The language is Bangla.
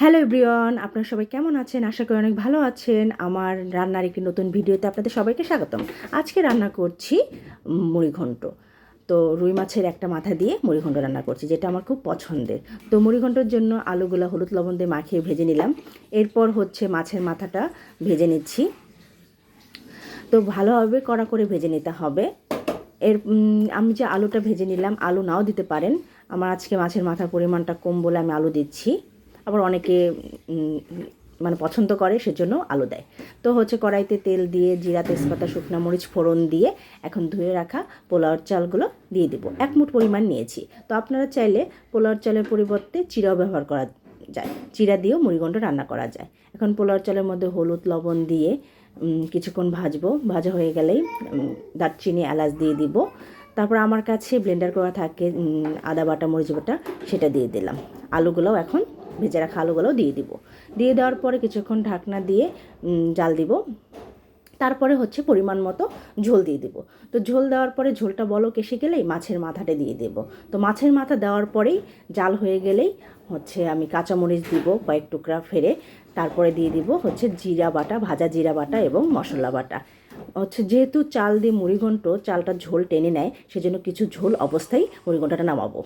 হ্যালো এভরিওয়ান আপনারা সবাই কেমন আছেন? আশা করি অনেক ভালো আছেন। আমার রান্নার একটি নতুন ভিডিওতে আপনাদের সবাইকে স্বাগতম। আজকে রান্না করছি মুড়িঘণ্ট তো রুই মাছের একটা মাথা দিয়ে মুড়িঘণ্ট রান্না করছি, যেটা আমার খুব পছন্দের। তো মুড়িঘণ্টর জন্য আলুগুলো, হলুদ লবণ দিয়ে মাখিয়ে ভেজে নিলাম। এরপর হচ্ছে মাছের মাথাটা ভেজে নিচ্ছি। তো ভালোভাবে কড়া করে ভেজে নিতে হবে। এর আমি যে আলুটা ভেজে নিলাম, আলু নাও দিতে পারেন। আমার আজকে মাছের মাথার পরিমাণটা কম বলে আমি আলু দিচ্ছি। আবার অনেকে মানে পছন্দ করে, সেজন্য আলু দেয়। তো হচ্ছে কড়াইতে তেল দিয়ে, জিরা, তেজপাতা, শুকনা মরিচ ফোড়ন দিয়ে এখন ধুয়ে রাখা পোলাওর চালগুলো দিয়ে দেবো। এক মুঠ পরিমাণ নিয়েছি। তো আপনারা চাইলে পোলাওর চালের পরিবর্তে চিরাও ব্যবহার করা যায়। চিরা দিয়েও মুড়িঘণ্ট রান্না করা যায়। এখন পোলাওর চালের মধ্যে হলুদ, লবণ দিয়ে কিছুক্ষণ ভাজবো। ভাজা হয়ে গেলেই দারচিনি, এলাচ দিয়ে দিব। তারপর আমার কাছে ব্লেন্ডার করা থাকে আদা বাটা, মরিচ বাটা, সেটা দিয়ে দিলাম। আলুগুলোও এখন ভেজে রাখা আলুগুলোও দিয়ে দিব। দিয়ে দেওয়ার পরে কিছুক্ষণ ঢাকনা দিয়ে জাল দিব। তারপরে হচ্ছে পরিমাণ মতো ঝোল দিয়ে দেবো। তো ঝোল দেওয়ার পরে ঝোলটা বলক এসে গেলেই মাছের মাথাটা দিয়ে দেব। তো মাছের মাথা দেওয়ার পরেই জাল হয়ে গেলেই হচ্ছে আমি কাঁচামরিচ দিব কয়েক টুকরা ফেরে। তারপরে দিয়ে দিব হচ্ছে জিরা বাটা, ভাজা জিরা বাটা এবং মশলা বাটা। হচ্ছে যেহেতু চাল দিয়ে মুড়িঘণ্ট, চালটা ঝোল টেনে নেয়, সেজন্য কিছু ঝোল অবস্থায় মুড়িঘণ্টটা নামাবো।